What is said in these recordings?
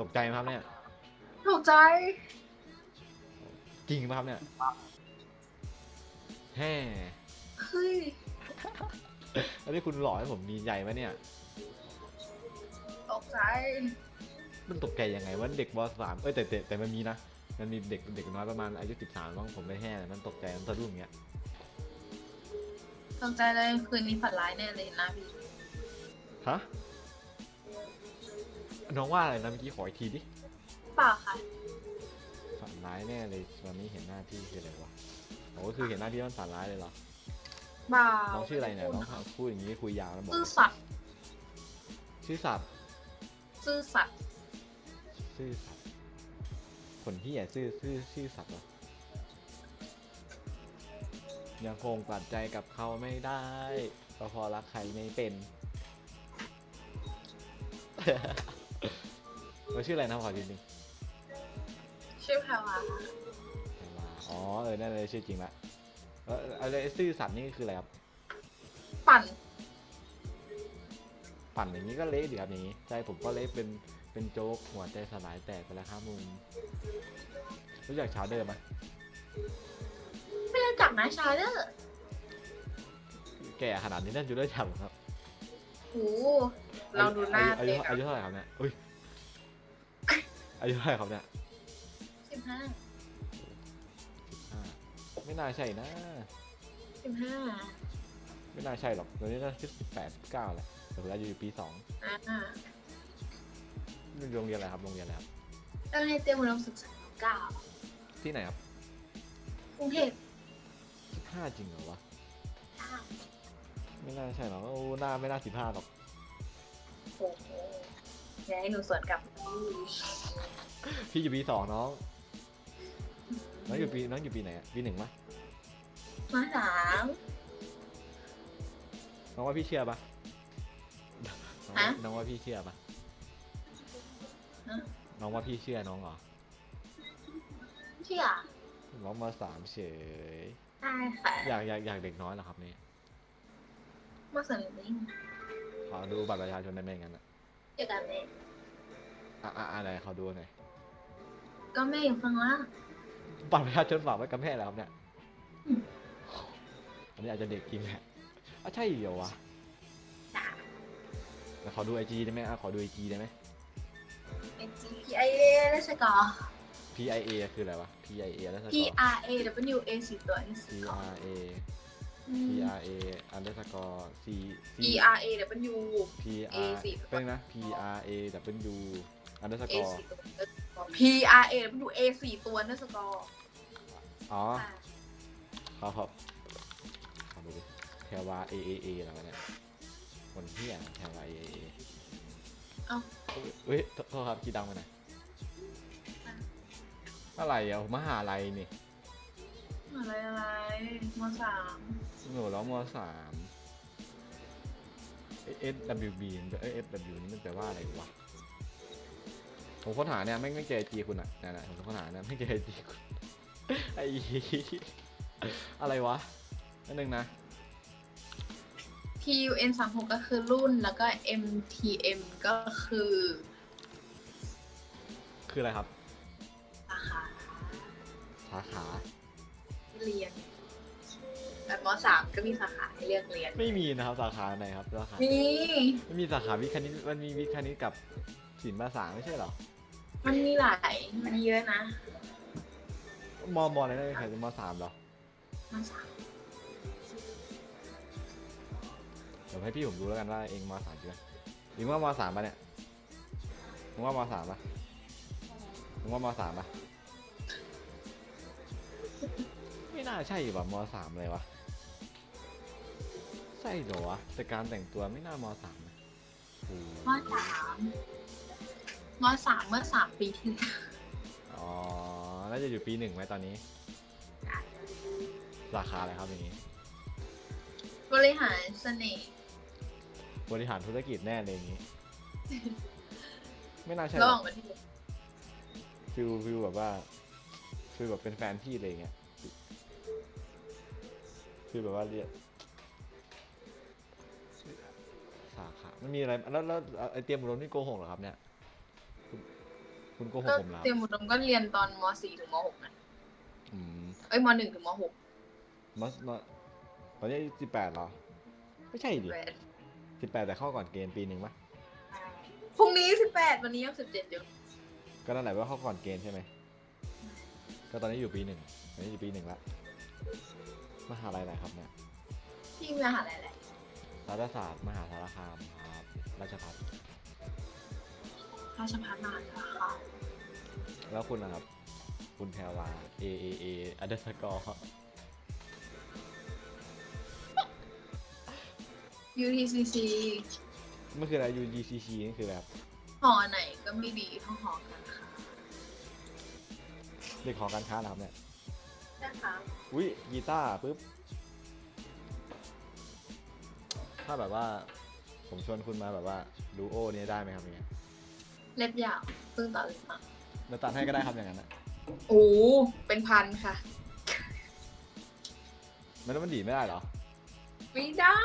ตกใจไหมครับเนี่ย ถูกใจ จริงไหมครับเนี่ยแฮ่เฮ้ย แล้วนี่คุณหล่อให้ผมมีใหญ่ไหมเนี่ย ตกใจ มันตกใจยังไงว่าเด็กมสามเอ้ยแต่แต่แต่มันมีนะ มันมีเด็กเด็กน้อยประมาณอายุสิบสามบ้างผมไปแห่มันตกใจมันสะดุ้งอย่างเงี้ย ตกใจเลยคืนนี้ฝันร้ายแน่เลยนะพี่ ฮะ น้องว่าอะไรนะเมื่อกี้ขออีกทีดิเปล่าค่ะ ฝันร้ายแน่เลยตอนนี้เห็นหน้าที่คืออะไรวะโอ้ก็คือเห็นหน้าที่มันฝันร้ายเลยเหรอเปล่าน้องชื่ออะไรเนี่ยน้องพูดอย่างนี้คุยยาวแล้วบอกซื่อสัตย์ชื่อสัตว์ซื่อสัตย์ซื่อสัตว์คนที่ใหญ่ซื่อซื่อชื่อสัตว์เหรอยังคงปัดใจกับเขาไม่ได้ก็เพอรักใครไม่เป็น เราชื่ออะไรนะขอทีนึงชื่อแพรวาอ๋อเออนั่นเลยชื่อจริงละเอออะไรซื่อสัตว์นี่คืออะไรครับปั่นปั่นอย่างนี้ก็เละดีครับอย่างนี้ใจผมก็เละเป็นเป็นโจ๊กหัวใจสลายแตกไปแล้วครับมุมรู้จักชาวเดิมไหมไม่รู้จักนะชาเดอร์แก่ขนาดนี้น่าจะรู้จักเหรอครับโหเราดูหน้าอายุเด็กอายุเท่าไหร่ครับเนี่ยอุ้ย อายุเท่าไหร่ครับเนี่ยสิบห้าอ่าไม่น่าใช่นะ สิบห้าไม่น่าใช่หรอกตอนนี้น่าจะสิบแปดเก้าแหละแต่ผมอายุอยู่ปีสองอ่าโรงเรียนอะไรครับโรงเรียนอะไรครับเราเรียนเตรียมอุดมศึกษาเก้าที่ไหนครับกรุงเทพสิบห้าจริงเหรอวะใช่ไม่น่าใช่หรอกโอ้หน้าไม่น่าสิบห้าหรอกโอ้โห อย่าให้หนูสวนกลับพี่อยู่ปีสองน้องน้องอยู่ปีน้องอยู่ปีไหนอะปีหนึ่งมะมาสามน้องว่าพี่เชื่อปะน้องว่าฮะน้องว่าพี่เชื่อปะฮะน้องว่าพี่เชื่อน้องเหรอเชื่อน้องมาสามเฉยได้ค่ะอยากอยากอยากเด็กน้อยเหรอครับนี่มาสวนนี้ขอดูบัตรประชาชนได้ไหมงั้นอะ เจอกันเลยอะอะอะไรเขาดูหน่อยก็แม่อยู่ข้างล่าง บัตรประชาชนฝากไว้กับแม่แล้วครับเนี่ยอืม อันนี้อาจจะเด็กจริงแหละอะใช่เหรอวะจ้าแต่ขอดูไอจีได้ไหมอะขอดูไอจีได้ไหม เป็น G P I A แล้วสกอร์ P I A คืออะไรวะ P I A แล้วสก P อร์ R A W A สี่ตัวนี่ P R A อื P ม R A อันเดอร์สกอร์ C P R A W P A R สี่เป็นนะ P R A W อันเดอร์ส A กอร์สี่ตัว P R A W A สี่ตัวนั่นสกอร์อ๋อค่ะครับครับขอดูดิแพรวา A A A แล้วกันเนี่ยคนเที่ยแพรวา A A A เอ้า เฮ้ยโทษโทษครับคีย์ดังไปไหนอยอะไรอะมหาลัยนี่อะไรอะไรมสาม หนูแล้วมสามเอส W B เอส W นี่มันแปลว่าอะไรวะ ผมค้นหาเนี่ยไม่ไม่เจอจีคุณอะนั่นแหละผมค้นหาเนี่ยไม่เจอจีคุณไอ้เหี้ยอะไรวะนั่นหนึ่งนะ P U N สามหกก็คือรุ่นแล้วก็ M T M ก็คือ คืออะไรครับ สาขา สาขาที่เรียน แบบมสามก็มีสาขาให้เลือกเรียน ไม่มีนะครับสาขาไหนครับสาขานี่ไม่มีสาขาวิทย์คณิตมันมีวิทย์คณิตกับศิลป์ภาษาไม่ใช่เหรอมันมีหลาย มันเยอะนะมมอะไรนะใครจะมสามเหรอมสามเดี๋ยวให้พี่ผมดูแล้วกันว่าเองมสามใช่ไหมเองว่ามสามปะเนี่ยมึงว่ามสามปะมึงว่ามสามปะไม่น่าใช่ป่ะมสามเลยวะ ใช่เหรอวะแต่การแต่งตัวไม่น่ามสามนะโอ้โหมสามมสามเมื่อสามปีที่แล้วอ๋อน่าจะอยู่ปีหนึ่งไหมตอนนี้ สาขาอะไรครับอย่างนี้ บริหารเสน่ห์บริหารธุรกิจแน่เลยอย่างนี้ ไม่น่าใช่หระรหอว่ากงประเทศฟิลฟิลแบบว่าฟิลแบบเป็นแฟนพี่อะไรอย่างเงี้ยฟิลแบบว่าเรียก สาขามันมีอะไรแล้วแล้วไอเตรียมอุดมนี่โกหกเหรอครับเนี่ยคุณคุณโกหกก็ผมเหรอเตรียมอุดมก็เรียนตอนม .4 ถึงม .6 นะอืมเอ้ยม .1 ถึงม .6 มัสมาตอนนี้สิบแปดเหรอ ไม่ใช่ดิแปดสิบแปดแต่เข้าก่อนเกณฑ์ปีหนึ่งปะพรุ่งนี้ 18 วันนี้ยัง 17อยู่ก็นั่นแหละว่าเข้าก่อนเกณฑ์ใช่ไหมก็ตอนนี้อยู่ปีหนึ่งตอนนี้อยู่ปีหนึ่งละมหาลัยอะไรครับเนี่ย ที่มหาลัยอะไร รัฐศาสตร์มหาสารคามครับราชภัฏราชพัฒนานนะคะแล้วคุณนะครับ คุณแพรวา A A A อันเดอร์สกอร์ UTCC มันคืออะไร U G C C นี่คือแบบหอไหนก็ไม่ดีเท่าหอกันค่ะเด็กของการค้าเหรอครับเนี่ยนะคะอุ้ยกีตาร์ปุ๊บ ถ้าแบบว่า ผมชวนคุณมาแบบว่าดูโอเนี่ยได้ไหมครับเนี่ยเล็บยาวเพิ่งตัดเลยมาเราตัดให้ก็ได้ครับอย่างนั้นนะโอ้เป็นพันค่ะมันแล้วมันดีดไม่ได้เหรอไม่ได้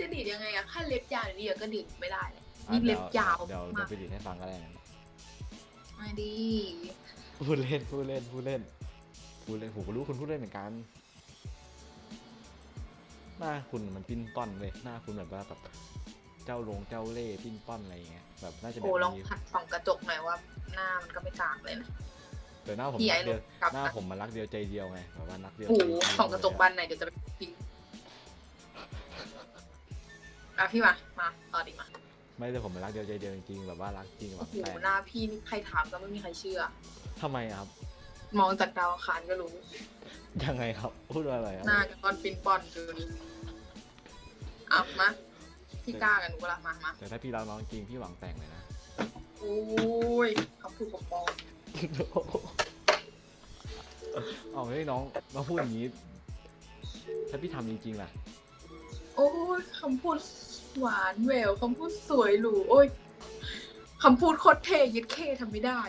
จะดีดยังไงอะแค่เล็บยาวเดียวก็ดีดไม่ได้เลยอะนี่เล็บดี๋ยาวเดี๋ยวมาเดี๋ยวกไปดีดให้ฟังก็ได้นะไม่ดีพูดเล่นพูดเล่นพูดเล่นพูดเล่นผมก็รู้คุณพูดเล่นเหมือนกัน หน้าคุณมันปิ้นป้อนเลยหน้าคุณแบบว่าแบบเจ้าลงเจ้าเล่ห์ปิ้นป้อนอะไรอย่างเงี้ยแบบน่าจะแบโอ้บลองนี้หัดส่องกระจกหน่อยว่า หน้ามันก็ไม่กลางเลยนะ แต่หน้าผมพี่รัไอ้กเดียวกลับ หน้านะผมมันรักเดียวใจเดียวไงแบบว่ารักเดียวโอ้ใจโหเดียวส่องกระจกบานไหนเดี๋ยวจะไปพิงอะพี่มามาต่อดีมาไม่แต่ผมมันรักเดียวใจเดียวจริงๆแบบว่ารักจริงแบโอ้บโหแต่หน้าพี่นี่ใครถามก็ไม่มีใครเชื่อ ทำไมอะครับ มองจากดาวอังคารก็รู้ยังไงครับ พูดว่าอะไรครับหน้ากับก้อนปินปอนคืออะมาพี่กล้ากันหนูเวลามามาแต่ถ้าพี่รักน้องจริงพี่หวังแต่งเลยนะโอ้ยคำพูดของปองเอาเฮ้ยน้องน้องพูดอย่างนี้ ถ้าพี่ทำจริงๆล่ะ โอ้ยคำพูดหวานแหววคำพูดสวยหรูโอ้ยคำพูดโคตรเท่ยึดเคทำไม่ได้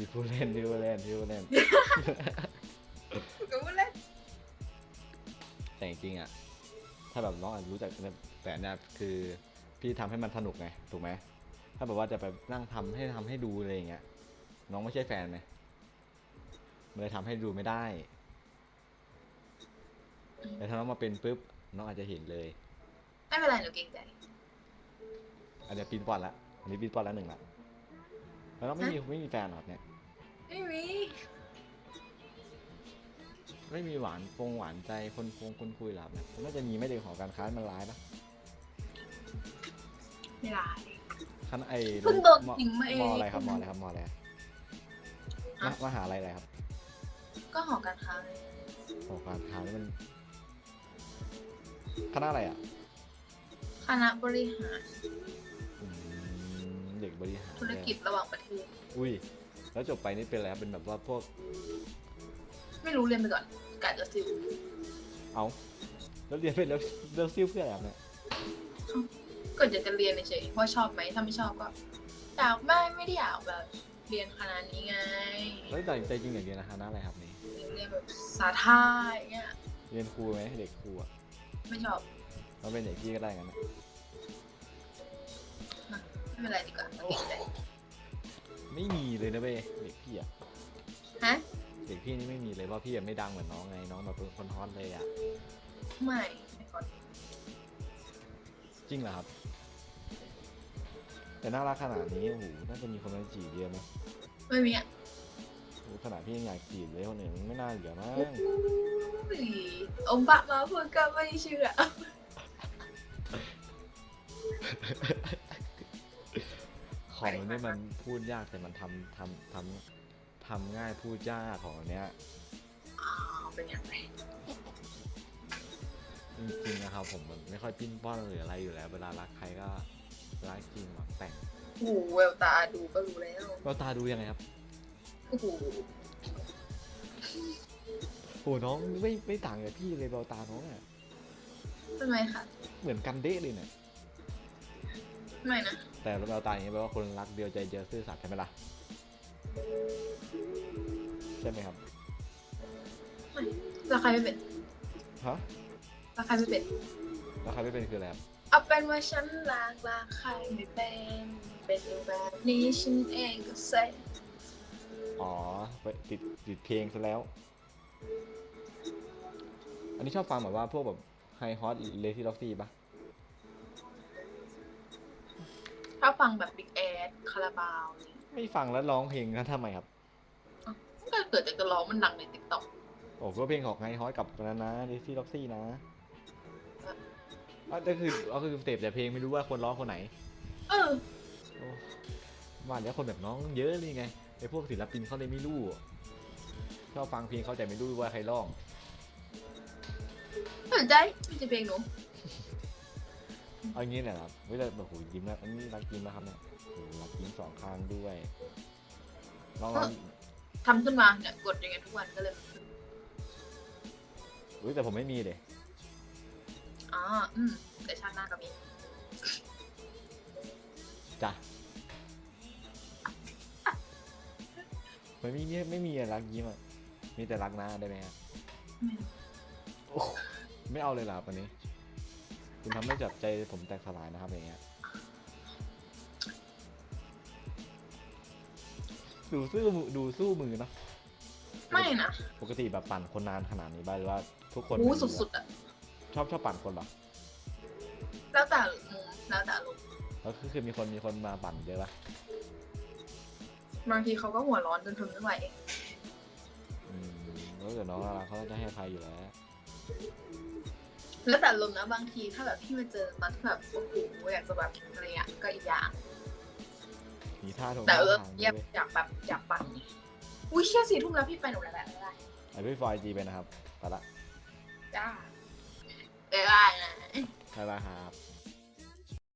พี่พูดเล่นพี่พูดเล่นพี่พูดเล่น ก็ว่าเล่นแต่จริงๆอะถ้าแบบน้องอาจจะรู้จักแต่เนี่ยคือพี่ทำให้มันสนุกไงถูกไหมถ้าแบบว่าจะไปนั่งทำให้ทำให้ดูอะไรอย่างเงี้ยน้องไม่ใช่แฟนไหมมันเลยทำให้ดูไม่ได้ แต่ถ้าน้องมาเป็นปุ๊บน้องอาจจะเห็นเลย ไม่เป็นไรหนูเกรงใจ อันนี้ปีนปอนละอันนี้ปีนปอนละหนึ่งละ แล้วน้องไม่มีไม่มีแฟนเหรอครับเนี่ย ไม่มีไม่มีหวานฟงหวานใจคนคงคนคุยเหรอครับเนี่ยน่าจะมีไม่เด็กของการค้ามันร้ายปะไม่ได้คันไอเพิ่งโดนมทิ้งมาเองมอะไรครับมอะไรครับมอะไรครับมฮะมหาอะไรอะไรครับ ก็หอการค้าของการค้านี่มันคณะอะไรอะ คณะบริหารอืมเด็ก บริหารธุรกิจระหว่างประเทศ อุ้ย แล้วจบไปนี่เป็นอะไรครับเป็นแบบว่าพวก ไม่รู้เรียนไปก่อนกะจะซิลเอาแล้วเรียนไปแล้วแล้วซิ่วเพื่ออะไรครับเนี่ยก็อยากจะเรียนเฉยๆว่าชอบไหมถ้าไม่ชอบก็อยากไม่ไม่ได้อยากแบบเรียนคณะนี้ไงแล้วแต่ใจจริงอยากเรียนคณะอะไรครับนี่เรียนแบบสาธาอย่างเงี้ยเรียนครูไหมเด็กครูอะไม่ชอบเราเป็นเด็กพี่ก็ได้กันนะ ไม่เป็นไรดีกว่าเกรงใจไม่มีเลยนะเว้ยเด็กพี่อะฮะ เด็กพี่นี่ไม่มีเลยเพราะพี่อะไม่ดังเหมือนน้องไงน้องแบบเป็นคนฮอตเลยอะไม่ไม่ก่อนจริงเหรอครับ แต่น่ารักขนาดนี้โอ้โหน่าจะมีคนมาจีบเยอะไหมไม่มีอะโอ้โหขนาดพี่ยังอยากจีบเลยคนอื่นไม่น่าเหลือมั้งอุ้ยอมปากมาพูดก็ไม่เชื่อ ของมันนี่มันพูดยากแต่มันทำทำทำทำง่ายพูดยากของอันเนี้ยอ๋อเป็นอย่างไรจริงๆนะครับผมมันไม่ค่อยปิ้นป้อนหรืออะไรอยู่แล้ว เวลารักใครก็รักจริงหวังแต่งโอ้โหแววตาดูก็รู้แล้วเราตาดูยังไงครับโอ้โหโอ้น้องไม่ไม่ต่างกับพี่เลยเราตาน้องอะทำไมคะเหมือนกันเด้เลยเนี่ยทำ ไมนะ แต่เราตาอย่างนี้แปลว่าคนรักเดียวใจเดียวซื่อสัตย์ใช่ไหมล่ะใช่ไหมครับไม่แล้วใครไม่เป็นฮะแล้วใครไม่เป็นแล้วใครไม่เป็นคืออะไรครับเอาเป็นว่าฉันลากลากใครไม่เป็นเป็นอยู่แบบนี้ฉันเองก็เซ็งอ๋อไปติดติดเพลงซะแล้ว อันนี้ชอบฟังแบบว่าพวกแบบไฮฮอตเลซี่ล็อกซี่ปะ ถ้าฟังแบบบิ๊กแอดคาราบาวนี่ไม่ฟังแล้วร้องเพลงกันทำไมครับก็เกิดจากจะร้องมันดังในติ๊กต็อกโอ้ก็เพลงของไฮฮอตกับนั้นนะเลซี่ล็อกซี่นะอะก็คือก็คือเสพแต่เพลงไม่รู้ว่าคนร้องคนไหนเออโอ้ว่าแล้วคนแบบน้องเยอะเลยไงไอพวกศิลปินเขาเลยไม่รู้อะชอบฟังเพลงเขาแต่ไม่รู้ว่าใครร้องสนใจไม่ใช่เพลงหนู เอางี้แหละครับ เวลาแบบโหยิ้มแล้วอันนี้รักยิ้มนะครับเนี่ยโหรักยิ้มสองข้างด้วยลองลองทำขึ้นมาเนี่ยกดอย่างเงี้ยทุกวันก็เลยอุ้ยแต่ผมไม่มีเด็อ๋ออืมแต่ชาติหน้าก็มีจ้ะไม่มีไม่ไม่มีอะรักยิ้มอะมีแต่รักหน้าได้ไหมครับโอ้ไม่เอาเลยเหรอครับวันนี้ คุณทำให้จับใจผมแตกสลายนะครับอย่างเงี้ยดูสู้มือดูสู้มือเนาะไม่นะปกติแบบปั่นคนนานขนาดนี้บ้างหรือว่าทุกคนอู้เป็นสุดๆอะ ชอบชอบปั่นคนเหรอแล้วแต่มุมแล้วแต่ลมณ์แล้วคือคือมีคนมีคนมาปั่นเยอะปะบางทีเขาก็หัวร้อนจนทนไม่ไหวอืมแล้วเดี๋ยวน้องน่ารักเขาก็จะให้อภัยอยู่แล้ว แล้วแต่ลมณ์นะบางทีถ้าแบบพี่มาเจอตอนที่แบบโอ้โหอยากจะแบบอะไรเงี้ยก็อีกอย่างมีท่าทงแต่เออท่าทางอยากด้วยอยากแบบอยากปั่นอุ้ยเชี่ยสี่ทุ่มแล้วพี่ไปหนูแล้วแหละไม่ได้ไอ้พี่ฟอยจีไปนะครับไปละจ้าไม่ได้นะบ๊ายบายครับ